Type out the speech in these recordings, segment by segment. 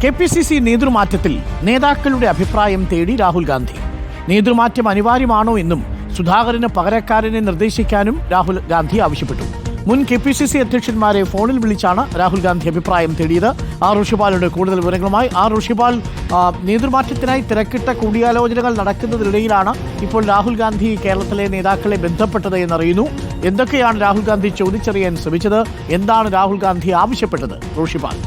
K P C C നേതൃമാറ്റത്തിൽ നേതാക്കളുടെ അഭിപ്രായം തേടി രാഹുൽ ഗാന്ധി. നേതൃമാറ്റം അനിവാര്യമാണോ എന്നും സുധാകരന് പകരക്കാരനെ നിർദ്ദേശിക്കാനും രാഹുൽ ഗാന്ധി ആവശ്യപ്പെട്ടു. മുൻ കെ പി സി സി അധ്യക്ഷന്മാരെ ഫോണിൽ വിളിച്ചാണ് രാഹുൽ ഗാന്ധി അഭിപ്രായം തേടിയത്. ആർ ഋഷിപാലുണ്ട് കൂടുതൽ വിവരങ്ങളുമായി ആർ ഋഷിപാൽ നേതൃമാറ്റത്തിനായി തിരക്കിട്ട കൂടിയാലോചനകൾ നടക്കുന്നതിനിടയിലാണ് ഇപ്പോൾ രാഹുൽ ഗാന്ധി കേരളത്തിലെ നേതാക്കളെ ബന്ധപ്പെട്ടത് എന്നറിയുന്നു. എന്തൊക്കെയാണ് രാഹുൽ ഗാന്ധി ചോദിച്ചറിയാൻ ശ്രമിച്ചത്? എന്താണ് രാഹുൽ ഗാന്ധി ആവശ്യപ്പെട്ടത്? ഋഷിപാൽ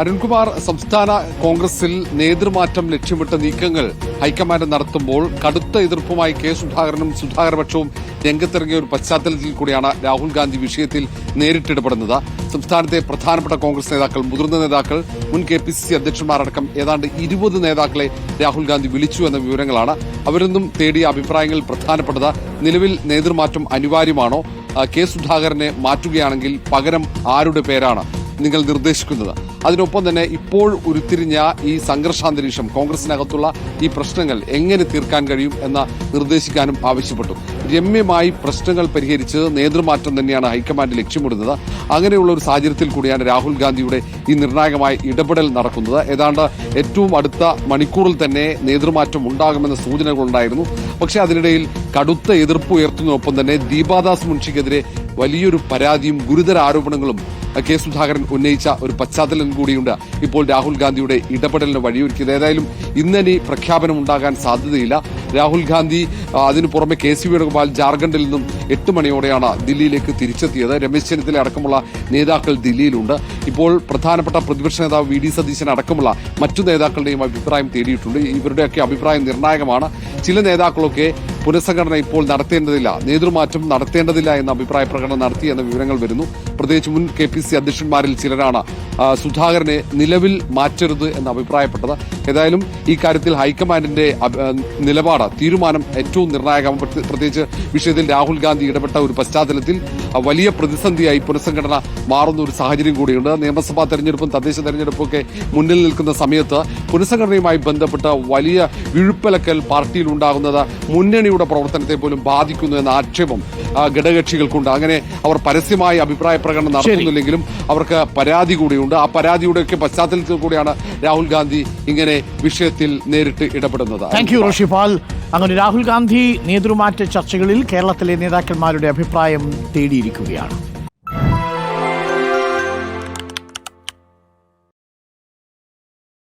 അരുൺകുമാർ സംസ്ഥാന കോൺഗ്രസിൽ നേതൃമാറ്റം ലക്ഷ്യമിട്ട നീക്കങ്ങൾ ഹൈക്കമാൻഡ് നടത്തുമ്പോൾ കടുത്ത എതിർപ്പുമായി കെ സുധാകരനും സുധാകരപക്ഷവും രംഗത്തിറങ്ങിയ ഒരു പശ്ചാത്തലത്തിൽ കൂടിയാണ് രാഹുൽ ഗാന്ധി വിഷയത്തിൽ നേരിട്ടിടപെടുന്നത്. സംസ്ഥാനത്തെ പ്രധാനപ്പെട്ട കോൺഗ്രസ് നേതാക്കൾ മുതിർന്ന നേതാക്കൾ മുൻ കെ പി സി സി അധ്യക്ഷന്മാരടക്കം ഏതാണ്ട് ഇരുപത് നേതാക്കളെ രാഹുൽ ഗാന്ധി വിളിച്ചു എന്ന വിവരങ്ങളാണ് അവരൊന്നും തേടിയ അഭിപ്രായങ്ങൾ പ്രധാനപ്പെട്ടത്. നിലവിൽ നേതൃമാറ്റം അനിവാര്യമാണോ? കെ സുധാകരനെ മാറ്റുകയാണെങ്കിൽ പകരം ആരുടെ പേരാണ് നിങ്ങൾ നിർദ്ദേശിക്കുന്നത്? അതിനൊപ്പം തന്നെ ഇപ്പോൾ ഉരുത്തിരിഞ്ഞ ഈ സംഘർഷാന്തരീക്ഷം കോൺഗ്രസിനകത്തുള്ള ഈ പ്രശ്നങ്ങൾ എങ്ങനെ തീർക്കാൻ കഴിയും എന്ന് നിർദ്ദേശിക്കാനും ആവശ്യപ്പെട്ടു. രമ്യമായി പ്രശ്നങ്ങൾ പരിഹരിച്ച് നേതൃമാറ്റം തന്നെയാണ് ഹൈക്കമാൻഡ് ലക്ഷ്യമിടുന്നത്. അങ്ങനെയുള്ള ഒരു സാഹചര്യത്തിൽ കൂടിയാണ് രാഹുൽ ഗാന്ധിയുടെ ഈ നിർണായകമായ ഇടപെടൽ നടക്കുന്നത്. ഏതാണ്ട് ഏറ്റവും അടുത്ത മണിക്കൂറിൽ തന്നെ നേതൃമാറ്റം ഉണ്ടാകുമെന്ന സൂചനകളുണ്ടായിരുന്നു. പക്ഷേ അതിനിടയിൽ കടുത്ത എതിർപ്പ് ഉയർത്തുന്നതിനൊപ്പം തന്നെ ദീപാദാസ് മുൻഷിക്കെതിരെ വലിയൊരു പരാതിയും ഗുരുതര ആരോപണങ്ങളും കെ സുധാകരൻ ഉന്നയിച്ച ഒരു പശ്ചാത്തലം കൂടിയുണ്ട്. ഇപ്പോൾ രാഹുൽ ഗാന്ധിയുടെ ഇടപെടലിന് വഴിയൊരുക്കിയത്. ഏതായാലും ഇന്നനി പ്രഖ്യാപനം ഉണ്ടാകാൻ സാധ്യതയില്ല. രാഹുൽ ഗാന്ധി അതിനു പുറമെ കെ സി വേണുഗോപാൽ ജാർഖണ്ഡിൽ നിന്നും എട്ട് മണിയോടെയാണ് ദില്ലിയിലേക്ക് തിരിച്ചെത്തിയത്. രമേശ് ചെന്നിത്തല അടക്കമുള്ള നേതാക്കൾ ദില്ലിയിലുണ്ട്. ഇപ്പോൾ പ്രധാനപ്പെട്ട പ്രതിപക്ഷ നേതാവ് വി ഡി സതീശൻ അടക്കമുള്ള മറ്റു നേതാക്കളുടെയും അഭിപ്രായം തേടിയിട്ടുണ്ട്. ഇവരുടെയൊക്കെ അഭിപ്രായം നിർണായകമാണ്. ചില നേതാക്കളൊക്കെ പുനഃസംഘടന ഇപ്പോൾ നടത്തേണ്ടതില്ല നേതൃമാറ്റം നടത്തേണ്ടതില്ല എന്ന അഭിപ്രായ പ്രകടനം നടത്തി എന്ന വിവരങ്ങൾ വരുന്നു. പ്രത്യേകിച്ച് മുൻ കെ പി സി അധ്യക്ഷന്മാരിൽ ചിലരാണ് സുധാകരനെ നിലവിൽ മാറ്റരുത് എന്ന് അഭിപ്രായപ്പെട്ടത്. ഏതായാലും ഈ കാര്യത്തിൽ ഹൈക്കമാൻഡിന്റെ നിലപാട് തീരുമാനം ഏറ്റവും നിർണായകം പ്രത്യേകിച്ച് വിഷയത്തിൽ രാഹുൽ ഗാന്ധി ഇടപെട്ട ഒരു പശ്ചാത്തലത്തിൽ വലിയ പ്രതിസന്ധിയായി പുനഃസംഘടന മാറുന്ന ഒരു സാഹചര്യം കൂടിയുണ്ട്. നിയമസഭാ തെരഞ്ഞെടുപ്പും തദ്ദേശ തെരഞ്ഞെടുപ്പും ഒക്കെ മുന്നിൽ നിൽക്കുന്ന സമയത്ത് പുനഃസംഘടനയുമായി ബന്ധപ്പെട്ട വലിയ വിഴുപ്പലക്കൽ പാർട്ടിയിൽ ഉണ്ടാകുന്നത് മുന്നണിയുടെ പ്രവർത്തനത്തെ പോലും ബാധിക്കുന്നു എന്ന ആക്ഷേപം ഘടകകക്ഷികൾക്കുണ്ട്. അങ്ങനെ അവർ പരസ്യമായി അഭിപ്രായ പ്രകടനം നടത്തുന്നില്ലെങ്കിലും അവർക്ക് പരാതി കൂടിയുണ്ട്. ആ പരാതിയുടെയൊക്കെ പശ്ചാത്തലത്തിൽ കൂടിയാണ് രാഹുൽ ഗാന്ധി ഇങ്ങനെ വിഷയത്തിൽ നേരിട്ട് ഇടപെടുന്നത്. താങ്ക് യു റോഷിപാൽ അങ്ങനെ രാഹുൽ ഗാന്ധി നേതൃമാറ്റ ചർച്ചകളിൽ കേരളത്തിലെ നേതാക്കന്മാരുടെ അഭിപ്രായം തേടിയിരിക്കുകയാണ്.